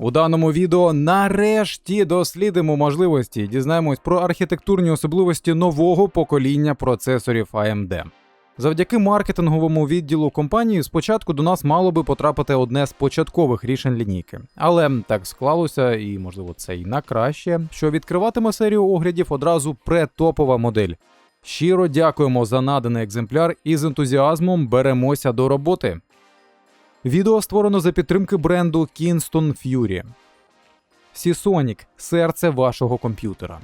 У даному відео нарешті дослідимо можливості, дізнаємось про архітектурні особливості нового покоління процесорів AMD. Завдяки маркетинговому відділу компанії спочатку до нас мало би потрапити одне з початкових рішень лінійки. Але так склалося, і можливо це і на краще, що відкриватиме серію оглядів одразу претопова модель. Щиро дякуємо за наданий екземпляр і з ентузіазмом беремося до роботи. Відео створено за підтримки бренду Kingston Fury. Seasonic – серце вашого комп'ютера.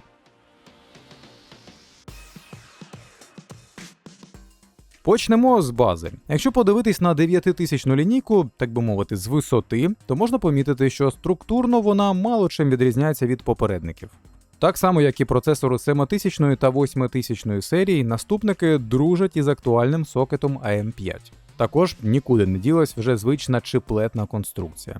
Почнемо з бази. Якщо подивитись на 9000 лінійку, так би мовити, з висоти, то можна помітити, що структурно вона мало чим відрізняється від попередників. Так само, як і процесори 7000 та 8000 серії, наступники дружать із актуальним сокетом AM5. Також нікуди не ділась вже звична чиплетна конструкція.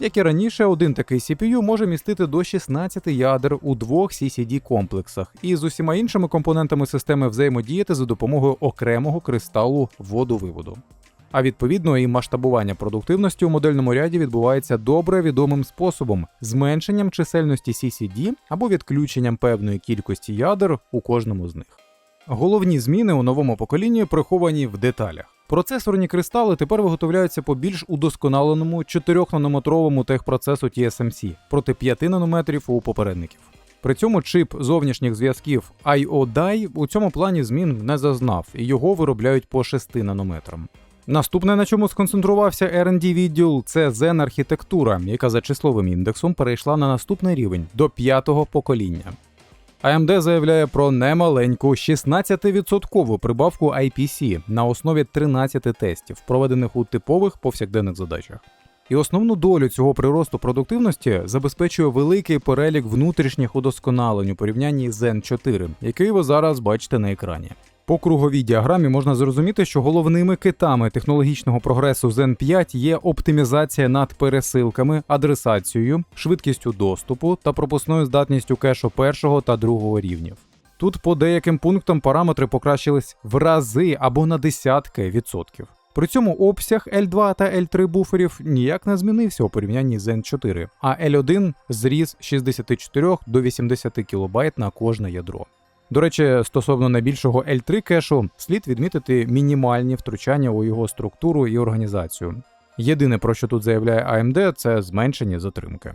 Як і раніше, один такий CPU може містити до 16 ядер у двох CCD комплексах і з усіма іншими компонентами системи взаємодіяти за допомогою окремого кристалу водовиводу. А відповідно і масштабування продуктивності у модельному ряді відбувається добре відомим способом зменшенням чисельності CCD або відключенням певної кількості ядер у кожному з них. Головні зміни у новому поколінні приховані в деталях. Процесорні кристали тепер виготовляються по більш удосконаленому 4-нанометровому техпроцесу TSMC проти 5 нанометрів у попередників. При цьому чип зовнішніх зв'язків IO-DI у цьому плані змін не зазнав, і його виробляють по 6 нанометрам. Наступне, на чому сконцентрувався R&D відділ, це Zen архітектура, яка за числовим індексом перейшла на наступний рівень до п'ятого покоління. AMD заявляє про немаленьку 16% прибавку IPC на основі 13 тестів, проведених у типових повсякденних задачах. І основну долю цього приросту продуктивності забезпечує великий перелік внутрішніх удосконалень у порівнянні з Zen 4, який ви зараз бачите на екрані. По круговій діаграмі можна зрозуміти, що головними китами технологічного прогресу Zen 5 є оптимізація над пересилками, адресацією, швидкістю доступу та пропускною здатністю кешу першого та другого рівнів. Тут по деяким пунктам параметри покращились в рази або на десятки відсотків. При цьому обсяг L2 та L3 буферів ніяк не змінився у порівнянні з N4, а L1 зріс з 64 до 80 кБ на кожне ядро. До речі, стосовно найбільшого L3 кешу, слід відмітити мінімальні втручання у його структуру і організацію. Єдине, про що тут заявляє AMD, це зменшені затримки.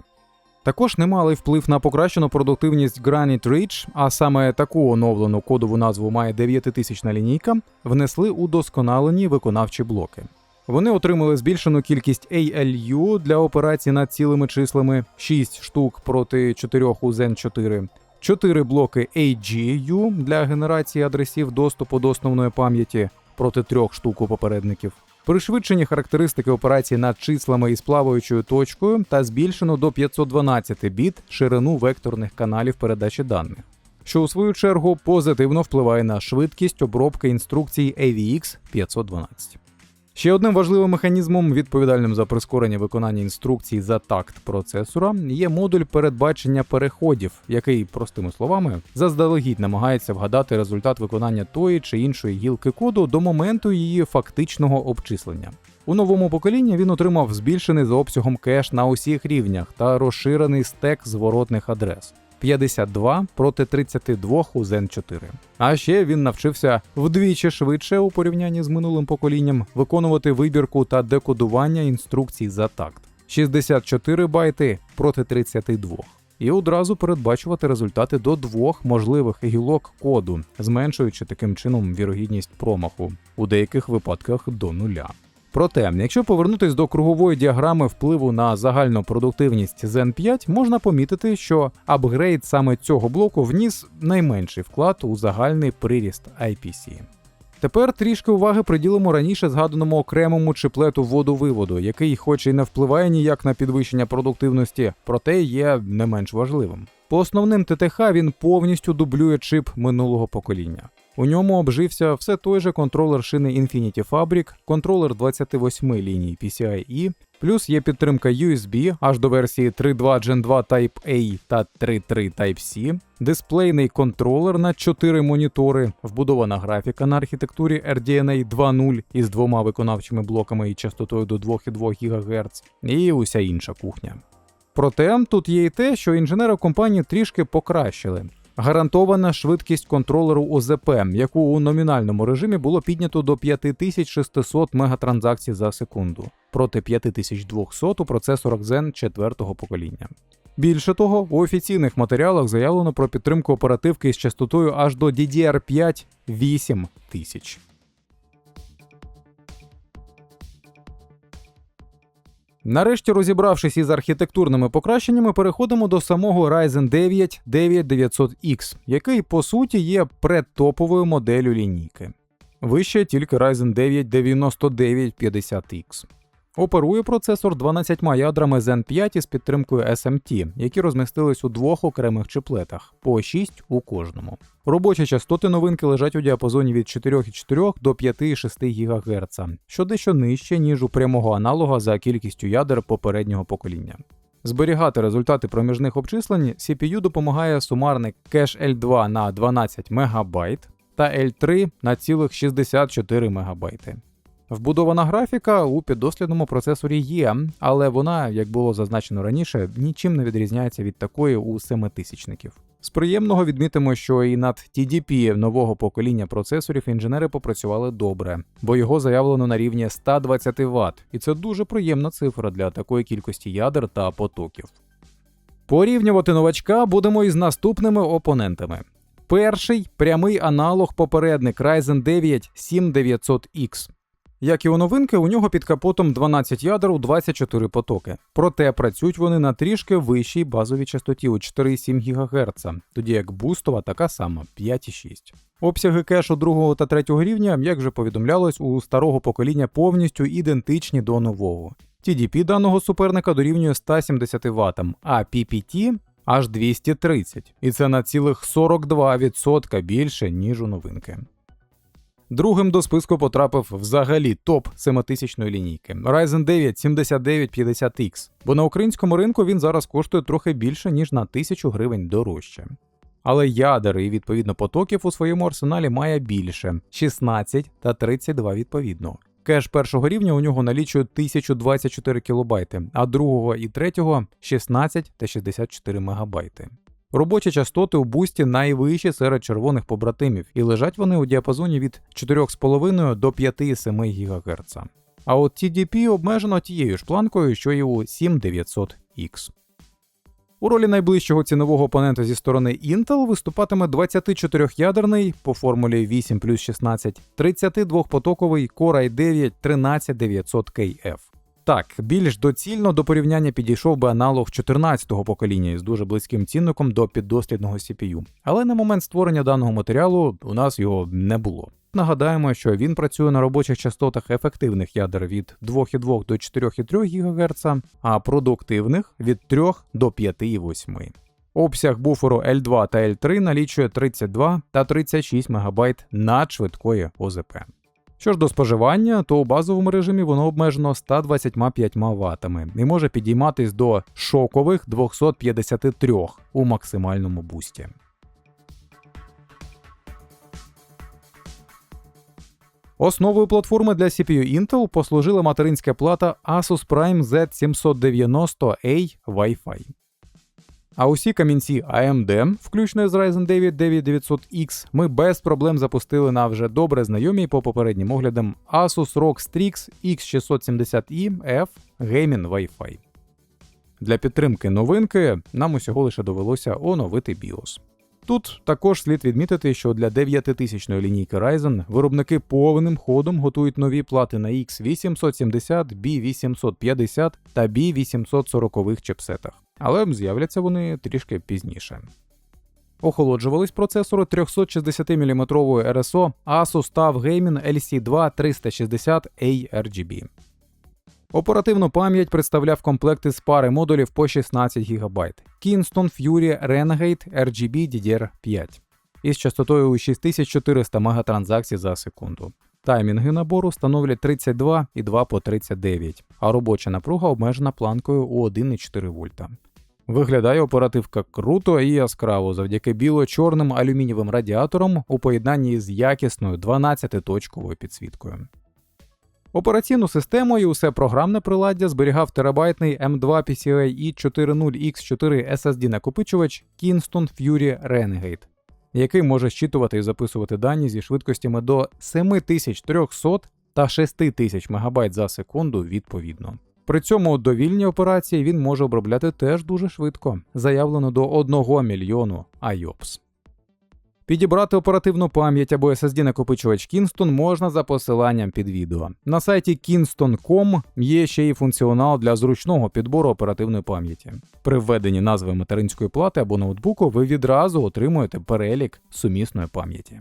Також немалий вплив на покращену продуктивність Granite Ridge, а саме таку оновлену кодову назву має 9000 лінійка, внесли удосконалені виконавчі блоки. Вони отримали збільшену кількість ALU для операцій над цілими числами 6 штук проти 4 у Zen 4, 4 блоки AGU для генерації адресів доступу до основної пам'яті проти 3 штук у попередників. Пришвидшені характеристики операцій над числами із плаваючою точкою та збільшено до 512 біт ширину векторних каналів передачі даних, що у свою чергу позитивно впливає на швидкість обробки інструкцій AVX 512. Ще одним важливим механізмом, відповідальним за прискорення виконання інструкцій за такт процесора, є модуль передбачення переходів, який, простими словами, заздалегідь намагається вгадати результат виконання тої чи іншої гілки коду до моменту її фактичного обчислення. У новому поколінні він отримав збільшений за обсягом кеш на усіх рівнях та розширений стек зворотних адрес. 52 проти 32 у Zen 4. А ще він навчився вдвічі швидше у порівнянні з минулим поколінням виконувати вибірку та декодування інструкцій за такт. 64 байти проти 32. І одразу передбачувати результати до двох можливих гілок коду, зменшуючи таким чином вірогідність промаху, у деяких випадках до нуля. Проте, якщо повернутись до кругової діаграми впливу на загальну продуктивність Zen 5, можна помітити, що апгрейд саме цього блоку вніс найменший вклад у загальний приріст IPC. Тепер трішки уваги приділимо раніше згаданому окремому чиплету водовиводу, який, хоч і не впливає ніяк на підвищення продуктивності, проте є не менш важливим. По основним ТТХ він повністю дублює чип минулого покоління. У ньому обжився все той же контролер шини Infinity Fabric, контролер 28 ліній PCIe, плюс є підтримка USB аж до версії 3.2 Gen 2 Type A та 3.3 Type-C, дисплейний контролер на 4 монітори, вбудована графіка на архітектурі RDNA 2.0 із двома виконавчими блоками і частотою до 2,2 ГГц, і уся інша кухня. Проте тут є і те, що інженери компанії трішки покращили. Гарантована швидкість контролеру ОЗП, яку у номінальному режимі було піднято до 5600 мегатранзакцій за секунду проти 5200 у процесорах Zen 4 покоління. Більше того, у офіційних матеріалах заявлено про підтримку оперативки з частотою аж до DDR5 8000. Нарешті, розібравшись із архітектурними покращеннями, переходимо до самого Ryzen 9 9900X, який по суті є предтоповою моделлю лінійки. Вище тільки Ryzen 9 9950X. Оперує процесор 12 ядрами Zen 5 із підтримкою SMT, які розмістились у двох окремих чиплетах, по 6 у кожному. Робочі частоти новинки лежать у діапазоні від 4,4 до 5,6 ГГц, що дещо нижче, ніж у прямого аналога за кількістю ядер попереднього покоління. Зберігати результати проміжних обчислень CPU допомагає сумарний кеш L2 на 12 МБ та L3 на цілих 64 МБ. Вбудована графіка у піддослідному процесорі є, але вона, як було зазначено раніше, нічим не відрізняється від такої у семитисячників. З приємного відмітимо, що і над TDP нового покоління процесорів інженери попрацювали добре, бо його заявлено на рівні 120 Вт, і це дуже приємна цифра для такої кількості ядер та потоків. Порівнювати новачка будемо із наступними опонентами. Перший прямий аналог попередник Ryzen 9 7900X. Як і у новинки, у нього під капотом 12 ядер у 24 потоки. Проте працюють вони на трішки вищій базовій частоті у 4,7 ГГц, тоді як бустова така сама 5,6. Обсяги кешу другого та третього рівня, як вже повідомлялось, у старого покоління повністю ідентичні до нового. TDP даного суперника дорівнює 170 Вт, а PPT аж 230, і це на цілих 42% більше, ніж у новинки. Другим до списку потрапив взагалі топ 7000 лінійки Ryzen 9 7950X, бо на українському ринку він зараз коштує трохи більше, ніж на 1000 гривень дорожче. Але ядер і відповідно потоків у своєму арсеналі має більше 16 та 32 відповідно. Кеш першого рівня у нього налічує 1024 кБ, а другого і третього 16 та 64 МБ. Робочі частоти у бусті найвищі серед червоних побратимів, і лежать вони у діапазоні від 4,5 до 5,7 ГГц. А от TDP обмежено тією ж планкою, що і у 7900X. У ролі найближчого цінового опонента зі сторони Intel виступатиме 24-ядерний по формулі 8 плюс 16, 32-потоковий Core i9 13900KF. Так, більш доцільно до порівняння підійшов би аналог 14-го покоління із дуже близьким цінником до піддослідного CPU. Але на момент створення даного матеріалу у нас його не було. Нагадаємо, що він працює на робочих частотах ефективних ядер від 2,2 до 4,3 ГГц, а продуктивних від 3 до 5,8. Обсяг буферу L2 та L3 налічує 32 та 36 МБ надшвидкої ОЗП. Що ж до споживання, то у базовому режимі воно обмежено 125 Вт і може підійматись до шокових 253 у максимальному бусті. Основою платформи для CPU Intel послужила материнська плата Asus Prime Z790A Wi-Fi. А усі камінці AMD, включно з Ryzen 9 9900X, ми без проблем запустили на вже добре знайомій по попереднім оглядам Asus ROG Strix X670i F Gaming Wi-Fi. Для підтримки новинки нам усього лише довелося оновити BIOS. Тут також слід відмітити, що для 9000 лінійки Ryzen виробники повним ходом готують нові плати на X870, B850 та B840 чипсетах але з'являться вони трішки пізніше. Охолоджувались процесори 360 мм RSO Asus TUF Gaming LC2 360 ARGB. Оперативну пам'ять представляв комплекти з пари модулів по 16 ГБ Kingston Fury Renegade RGB DDR5 із частотою у 6400 мегатранзакцій за секунду. Таймінги набору становлять 32 і 2 по 39, а робоча напруга обмежена планкою у 1,4 вольта. Виглядає оперативка круто і яскраво завдяки біло-чорним алюмінієвим радіаторам у поєднанні з якісною 12-точковою підсвіткою. Операційну систему і усе програмне приладдя зберігав терабайтний M2 PCIe 40X4 SSD накопичувач Kingston Fury Renegade, який може щитувати і записувати дані зі швидкостями до 7300 та 6000 МБ за секунду відповідно. При цьому довільні операції він може обробляти теж дуже швидко, заявлено до 1 мільйону IOPS. Підібрати оперативну пам'ять або SSD накопичувач Kingston можна за посиланням під відео. На сайті kingston.com є ще й функціонал для зручного підбору оперативної пам'яті. При введенні назви материнської плати або ноутбуку ви відразу отримуєте перелік сумісної пам'яті.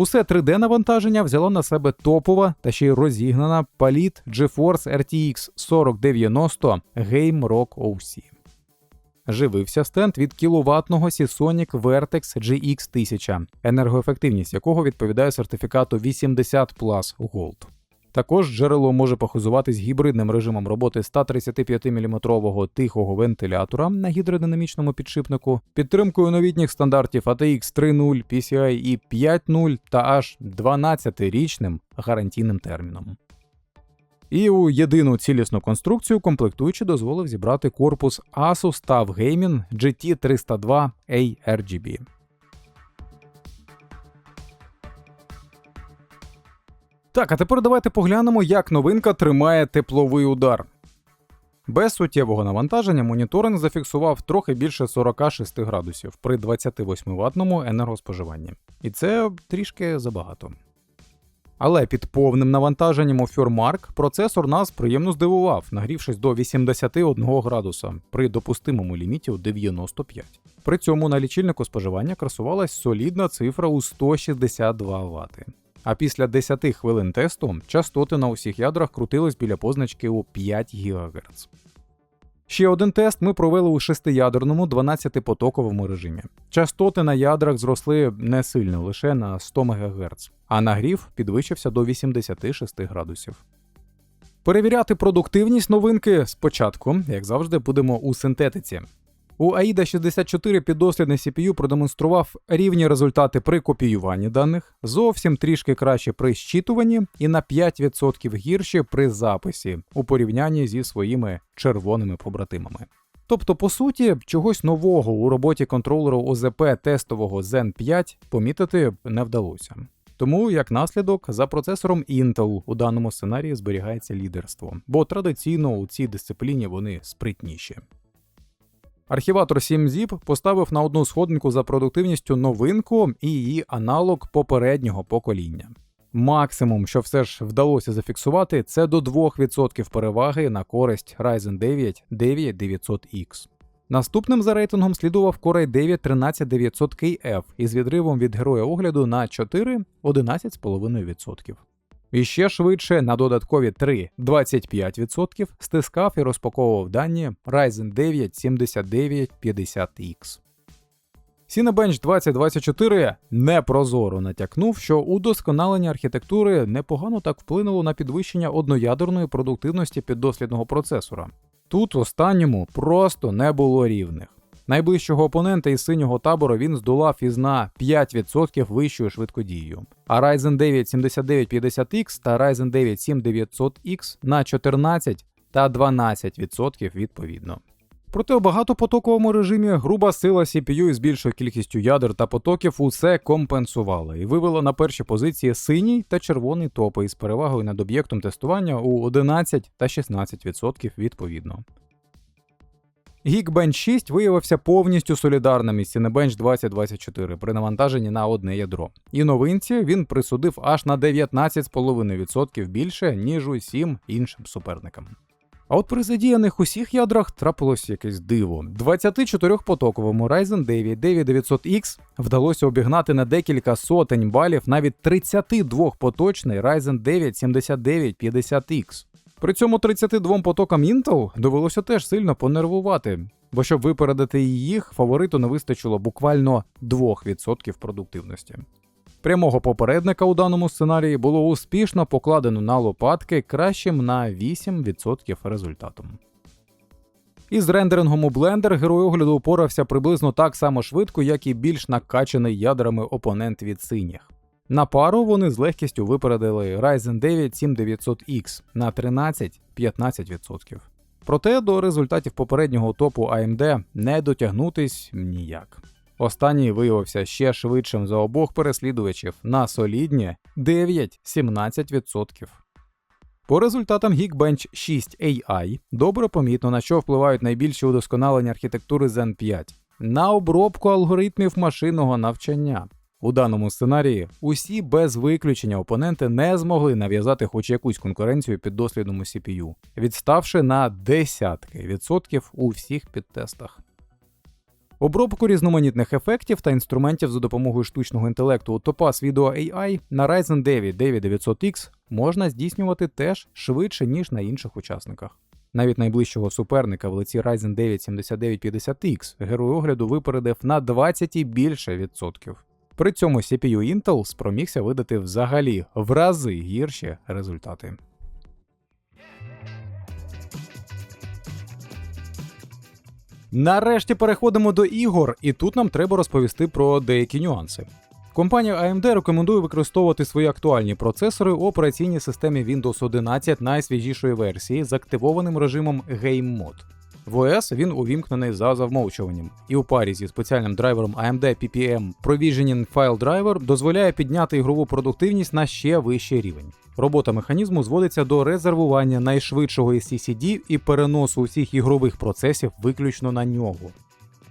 Усе 3D-навантаження взяло на себе топова та ще й розігнана паліт GeForce RTX 4090 Game Rock OC. Живився стенд від кіловатного Seasonic Vertex GX 1000, енергоефективність якого відповідає сертифікату 80 Plus Gold. Також джерело може похизуватись гібридним режимом роботи 135 мм тихого вентилятора на гідродинамічному підшипнику, підтримкою новітніх стандартів ATX 3.0, PCIe 5.0 та аж 12-річним гарантійним терміном. І у єдину цілісну конструкцію комплектуючи дозволив зібрати корпус Asus TUF Gaming GT302 ARGB. Так, а тепер давайте поглянемо, як новинка тримає тепловий удар. Без суттєвого навантаження моніторинг зафіксував трохи більше 46 градусів при 28 ватному енергоспоживанні. І це трішки забагато. Але під повним навантаженням у Фюрмарк процесор нас приємно здивував, нагрівшись до 81 градуса при допустимому ліміті у 95. При цьому на лічильнику споживання красувалась солідна цифра у 162 Вт. А після 10 хвилин тесту частоти на усіх ядрах крутились біля позначки у 5 ГГц. Ще один тест ми провели у шестиядерному 12-потоковому режимі. Частоти на ядрах зросли не сильно, лише на 100 МГц, а нагрів підвищився до 86 градусів. Перевіряти продуктивність новинки спочатку, як завжди, будемо у синтетиці. У AIDA 64 піддослідний CPU продемонстрував рівні результати при копіюванні даних, зовсім трішки краще при щитуванні і на 5% гірші при записі у порівнянні зі своїми червоними побратимами. Тобто, по суті, чогось нового у роботі контролеру ОЗП тестового Zen 5 помітити не вдалося. Тому, як наслідок, за процесором Intel у даному сценарії зберігається лідерство, бо традиційно у цій дисципліні вони спритніші. Архіватор 7zip поставив на одну сходинку за продуктивністю новинку і її аналог попереднього покоління. Максимум, що все ж вдалося зафіксувати, це до 2% переваги на користь Ryzen 9 9900X. Наступним за рейтингом слідував Core i 9 13900KF із відривом від героя огляду на 4 11,5%. І ще швидше на додаткові 3 25% стискав і розпаковував дані Ryzen 9 7950X. Cinebench 2024 непрозоро натякнув, що удосконалення архітектури непогано так вплинуло на підвищення одноядерної продуктивності піддослідного процесора. Тут останньому просто не було рівних. Найближчого опонента із синього табору він здолав із на 5% вищою швидкодією, а Ryzen 9 7950X та Ryzen 9 7900X на 14 та 12% відповідно. Проте у багатопотоковому режимі груба сила CPU із більшою кількістю ядер та потоків усе компенсувала і вивела на перші позиції синій та червоний топи із перевагою над об'єктом тестування у 11 та 16% відповідно. Geekbench 6 виявився повністю солідарним із Cinebench 2024 при навантаженні на одне ядро. І новинці він присудив аж на 19,5% більше, ніж усім іншим суперникам. А от при задіяних усіх ядрах трапилось якесь диво. 24-потоковому Ryzen 9 9900X вдалося обігнати на декілька сотень балів навіть 32-поточний Ryzen 9 7950X. При цьому 32 потокам Intel довелося теж сильно понервувати, бо щоб випередити їх, фавориту не вистачило буквально 2% продуктивності. Прямого попередника у даному сценарії було успішно покладено на лопатки кращим на 8% результатом. Із рендерингом у Blender герой огляду упорався приблизно так само швидко, як і більш накачаний ядрами опонент від синіх. На пару вони з легкістю випередили Ryzen 9 7900X на 13-15%. Проте до результатів попереднього топу AMD не дотягнутись ніяк. Останній виявився ще швидшим за обох переслідувачів на солідні 9-17%. По результатам Geekbench 6 AI добре помітно на що впливають найбільші удосконалення архітектури Zen 5 на обробку алгоритмів машинного навчання. У даному сценарії усі без виключення опоненти не змогли нав'язати хоч якусь конкуренцію піддослідному CPU, відставши на десятки відсотків у всіх підтестах. Обробку різноманітних ефектів та інструментів за допомогою штучного інтелекту у Topaz Video AI на Ryzen 9 9900X можна здійснювати теж швидше, ніж на інших учасниках. Навіть найближчого суперника в лиці Ryzen 9 7950X герой огляду випередив на 20 і більше відсотків. При цьому CPU Intel спромігся видати взагалі в рази гірші результати. Нарешті переходимо до ігор, і тут нам треба розповісти про деякі нюанси. Компанія AMD рекомендує використовувати свої актуальні процесори у операційній системі Windows 11 найсвіжішої версії з активованим режимом Game Mode. В ОС він увімкнений за завмовчуванням, і у парі зі спеціальним драйвером AMD PPM Provisioning File Driver дозволяє підняти ігрову продуктивність на ще вищий рівень. Робота механізму зводиться до резервування найшвидшого SCCD і переносу усіх ігрових процесів виключно на нього.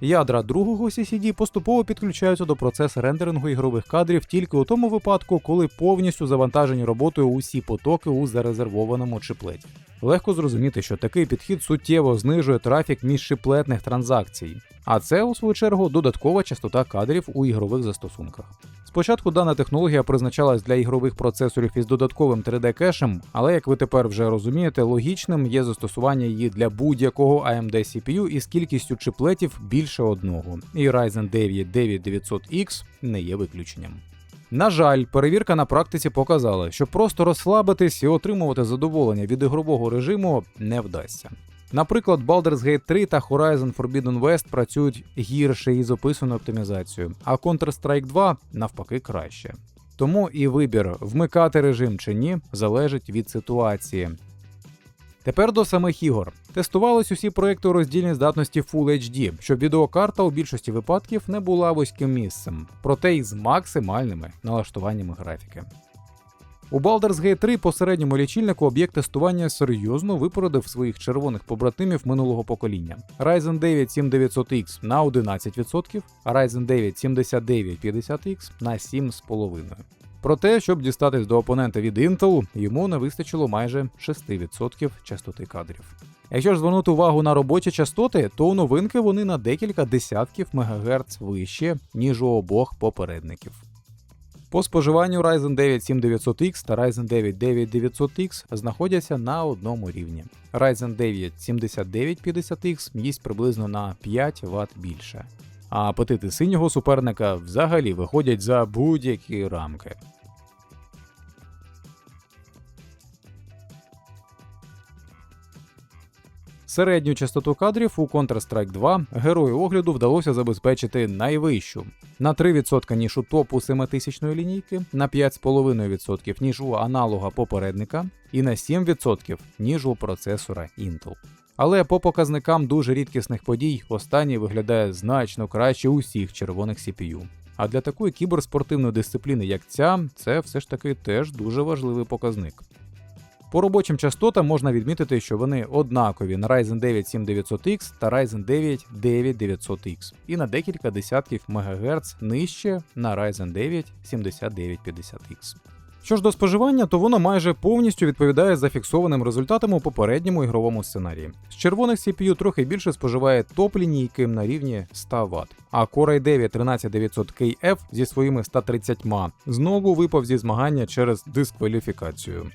Ядра другого CCD поступово підключаються до процесу рендерингу ігрових кадрів тільки у тому випадку, коли повністю завантажені роботою усі потоки у зарезервованому чиплеті. Легко зрозуміти, що такий підхід суттєво знижує трафік між шиплетних транзакцій, а це, у свою чергу, додаткова частота кадрів у ігрових застосунках. Спочатку дана технологія призначалась для ігрових процесорів із додатковим 3D-кешем, але як ви тепер вже розумієте, логічним є застосування її для будь-якого AMD CPU із кількістю чиплетів більше одного, і Ryzen 9 9900X не є виключенням. На жаль, перевірка на практиці показала, що просто розслабитись і отримувати задоволення від ігрового режиму не вдасться. Наприклад, Baldur's Gate 3 та Horizon Forbidden West працюють гірше із описаною оптимізацією, а Counter-Strike 2 навпаки краще. Тому і вибір вмикати режим чи ні залежить від ситуації. Тепер до самих ігор. Тестувались усі проекти у роздільній здатності Full HD, щоб відеокарта у більшості випадків не була вузьким місцем, проте й з максимальними налаштуваннями графіки. У Baldur's Gate 3 по середньому лічильнику об'єкт тестування серйозно випередив своїх червоних побратимів минулого покоління. Ryzen 9 7900X на 11%, а Ryzen 9 7950X на 7,5%. Проте, щоб дістатись до опонента від Intel, йому не вистачило майже 6% частоти кадрів. Якщо ж звернути увагу на робочі частоти, то у новинки вони на декілька десятків МГц вище, ніж у обох попередників. По споживанню Ryzen 9 7900X та Ryzen 9 9900X знаходяться на одному рівні. Ryzen 9 7950X їсть приблизно на 5 Вт більше. А апетити синього суперника взагалі виходять за будь-які рамки. Середню частоту кадрів у Counter-Strike 2 герою огляду вдалося забезпечити найвищу на 3% ніж у топу 7000 лінійки, на 5,5% ніж у аналога попередника, і на 7% ніж у процесора Intel. Але по показникам дуже рідкісних подій останній виглядає значно краще усіх червоних CPU. А для такої кіберспортивної дисципліни, як ця, це все ж таки теж дуже важливий показник. По робочим частотам можна відмітити, що вони однакові на Ryzen 9 7900X та Ryzen 9 9900X і на декілька десятків МГц нижче на Ryzen 9 7950X. Що ж до споживання, то воно майже повністю відповідає зафіксованим результатам у попередньому ігровому сценарії. З червоних CPU трохи більше споживає топ лінійки на рівні 100 Вт, а Core i9 13900KF зі своїми 130 знову випав зі змагання через дискваліфікацію.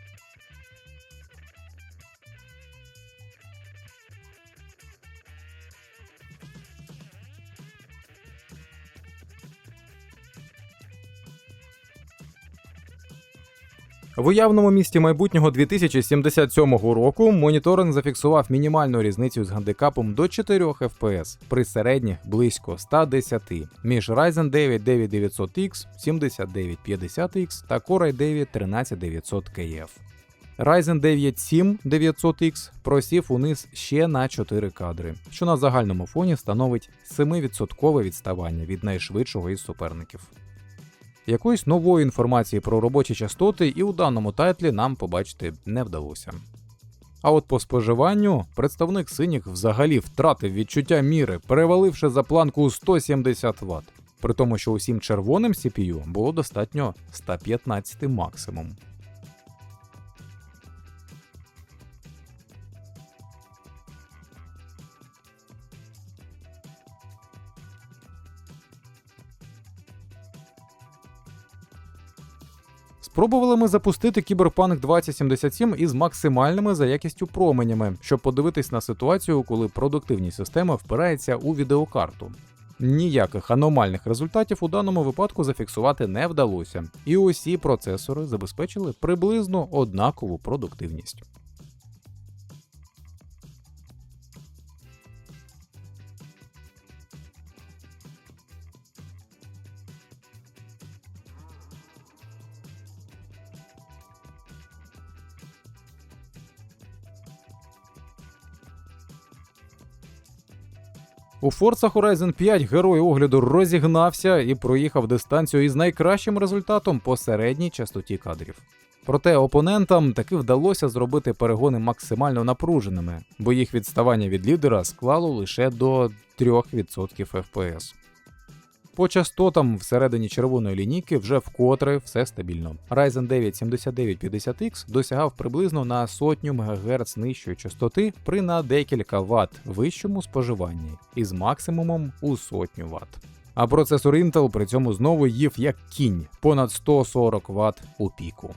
В уявному місті майбутнього 2077 року моніторинг зафіксував мінімальну різницю з гандикапом до 4 FPS при середніх близько 110 між Ryzen 9 9900X 7950X та Core i9 13900KF. Ryzen 9 7900X просів униз ще на 4 кадри, що на загальному фоні становить 7% відставання від найшвидшого із суперників. Якоїсь нової інформації про робочі частоти і у даному тайтлі нам побачити не вдалося. А от по споживанню представник синіх взагалі втратив відчуття міри, переваливши за планку у 170 Вт, при тому, що усім червоним CPU було достатньо 115 максимум. Спробували ми запустити Cyberpunk 2077 із максимальними за якістю променями, щоб подивитись на ситуацію, коли продуктивні системи впираються у відеокарту. Ніяких аномальних результатів у даному випадку зафіксувати не вдалося, і усі процесори забезпечили приблизно однакову продуктивність. У Forza Horizon 5 герой огляду розігнався і проїхав дистанцію із найкращим результатом по середній частоті кадрів. Проте опонентам таки вдалося зробити перегони максимально напруженими, бо їх відставання від лідера склало лише до 3% FPS. По частотам всередині червоної лінійки вже вкотре все стабільно. Ryzen 9 7950X досягав приблизно на сотню МГц нижчої частоти при на декілька Вт вищому споживанні із максимумом у сотню Вт. А процесор Intel при цьому знову їв як кінь понад 140 Вт у піку.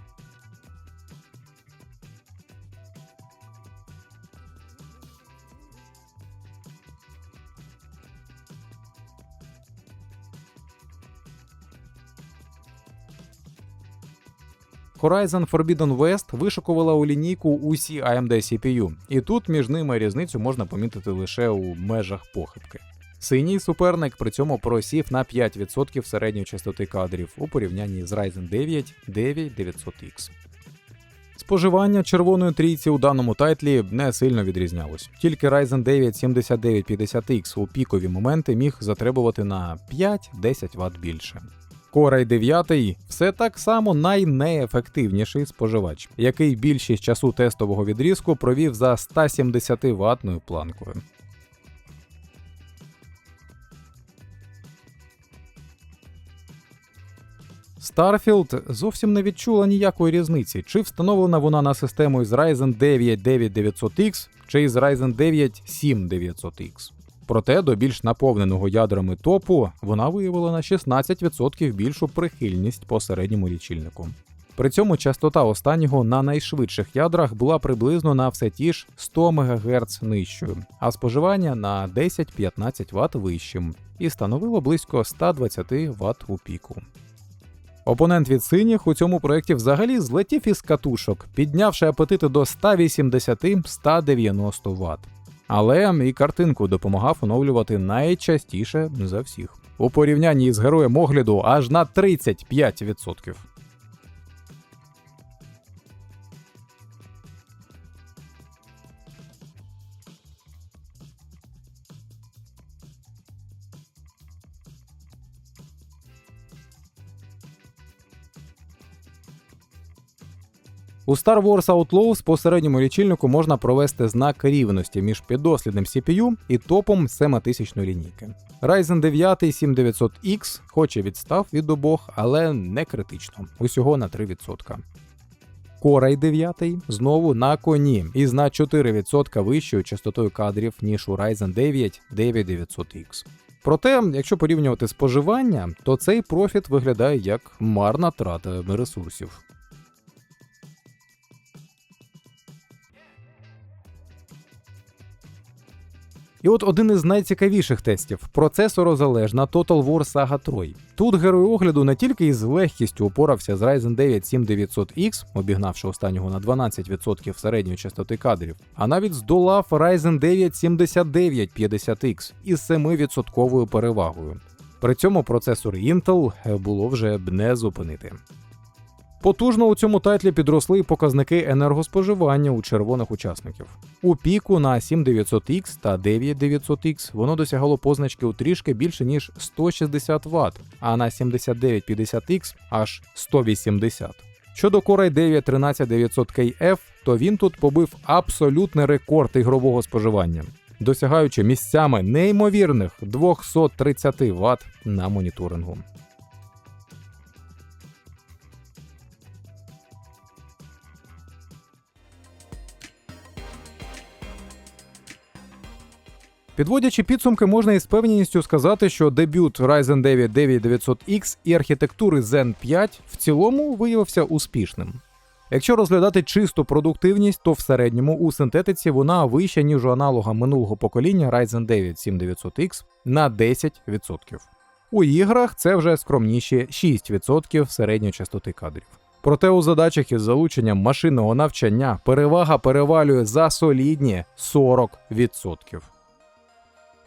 Horizon Forbidden West вишикувала у лінійку усі AMD CPU, і тут між ними різницю можна помітити лише у межах похибки. Синій суперник при цьому просів на 5% середньої частоти кадрів у порівнянні з Ryzen 9 9900X. Споживання червоної трійці у даному тайтлі не сильно відрізнялось. Тільки Ryzen 9 7950X у пікові моменти міг затребувати на 5-10 Вт більше. Core i9 все так само найнеефективніший споживач, який більшість часу тестового відрізку провів за 170 ватною планкою. Starfield зовсім не відчула ніякої різниці, чи встановлена вона на систему із Ryzen 9 9900X, чи із Ryzen 9 7900X. Проте до більш наповненого ядрами топу вона виявила на 16% більшу прихильність по середньому лічильнику. При цьому частота останнього на найшвидших ядрах була приблизно на все ті ж 100 МГц нижчою, а споживання на 10-15 Вт вищим і становило близько 120 Вт у піку. Опонент від синіх у цьому проєкті взагалі злетів із катушок, піднявши апетити до 180-190 Вт. Але і картинку допомагав оновлювати найчастіше за всіх. У порівнянні з героєм огляду аж на 35%. У Star Wars Outlaws по середньому лічильнику можна провести знак рівності між піддослідним CPU і топом 7000 лінійки. Ryzen 9 7900X хоч і відстав від обох, але не критично, усього на 3%. Core i 9 знову на коні із на 4% вищою частотою кадрів, ніж у Ryzen 9 9900X. Проте, якщо порівнювати споживання, то цей профіт виглядає як марна трата ресурсів. І от один із найцікавіших тестів процесорозалежна Total War Saga 3. Тут герой огляду не тільки із легкістю упорався з Ryzen 9 7900X, обігнавши останнього на 12% середньої частоти кадрів, а навіть здолав Ryzen 9 7950X із 7% перевагою. При цьому процесор Intel було вже б не зупинити. Потужно у цьому тайтлі підросли показники енергоспоживання у червоних учасників. У піку на 7900X та 9900X воно досягало позначки у трішки більше ніж 160 Вт, а на 7950X аж 180. Щодо Core i9 13900KF, то він тут побив абсолютний рекорд ігрового споживання, досягаючи місцями неймовірних 230 Вт на моніторингу. Підводячи підсумки, можна із певністю сказати, що дебют Ryzen 9 9900X і архітектури Zen 5 в цілому виявився успішним. Якщо розглядати чисту продуктивність, то в середньому у синтетиці вона вища, ніж у аналога минулого покоління Ryzen 9 7900X на 10%. У іграх це вже скромніші 6% середньої частоти кадрів. Проте у задачах із залученням машинного навчання перевага перевалює за солідні 40%.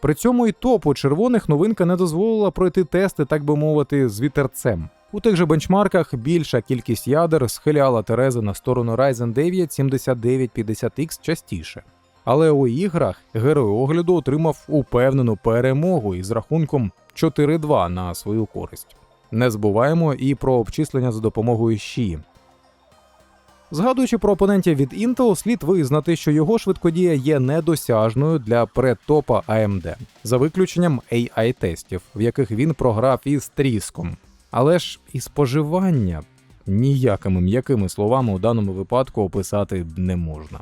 При цьому і топу червоних новинка не дозволила пройти тести, так би мовити, з вітерцем. У тих же бенчмарках більша кількість ядер схиляла Терези на сторону Ryzen 9 7950X частіше. Але у іграх герой огляду отримав упевнену перемогу із рахунком 4-2 на свою користь. Не забуваємо і про обчислення за допомогою щі. Згадуючи про опонентів від Intel, слід визнати, що його швидкодія є недосяжною для предтопа AMD, за виключенням AI-тестів, в яких він програв із тріском. Але ж і споживання ніякими м'якими словами у даному випадку описати не можна.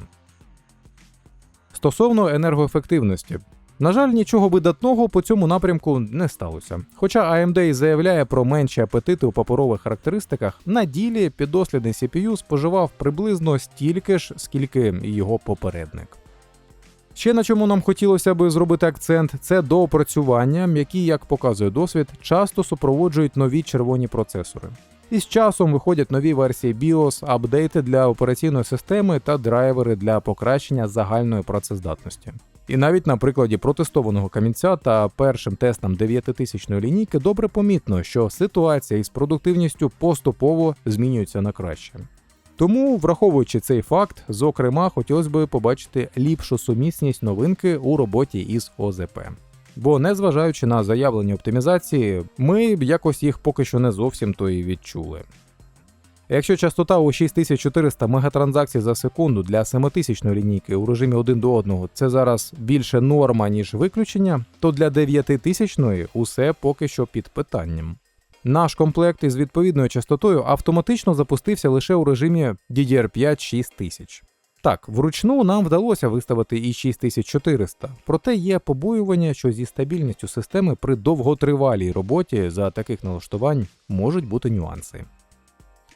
Стосовно енергоефективності, на жаль, нічого видатного по цьому напрямку не сталося. Хоча AMD заявляє про менші апетити у паперових характеристиках, на ділі піддослідний CPU споживав приблизно стільки ж, скільки його попередник. Ще на чому нам хотілося би зробити акцент, це доопрацювання, які, як показує досвід, часто супроводжують нові червоні процесори. І з часом виходять нові версії BIOS, апдейти для операційної системи та драйвери для покращення загальної працездатності. І навіть на прикладі протестованого камінця та першим тестом 9000 лінійки добре помітно, що ситуація із продуктивністю поступово змінюється на краще. Тому, враховуючи цей факт, зокрема, хотілося б побачити ліпшу сумісність новинки у роботі із ОЗП. Бо, незважаючи на заявлені оптимізації, ми якось їх поки що не зовсім то і відчули. Якщо частота у 6400 мегатранзакцій за секунду для 7000 лінійки у режимі 1 до 1 це зараз більше норма, ніж виключення, то для 9000 усе поки що під питанням. Наш комплект із відповідною частотою автоматично запустився лише у режимі DDR5 6000. Так, вручну нам вдалося виставити і 6400, проте є побоювання, що зі стабільністю системи при довготривалій роботі за таких налаштувань можуть бути нюанси.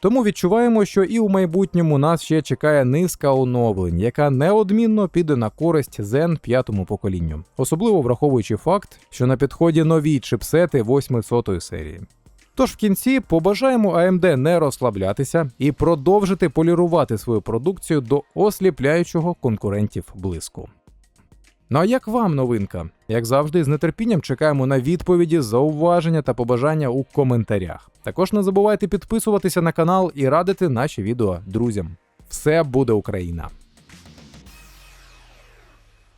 Тому відчуваємо, що і у майбутньому нас ще чекає низка оновлень, яка неодмінно піде на користь Zen п'ятому поколінню, особливо враховуючи факт, що на підході нові чипсети 800 серії. Тож в кінці побажаємо AMD не розслаблятися і продовжити полірувати свою продукцію до осліпляючого конкурентів блиску. Ну а як вам новинка? Як завжди, з нетерпінням чекаємо на відповіді, зауваження та побажання у коментарях. Також не забувайте підписуватися на канал і радити наші відео друзям. Все буде Україна!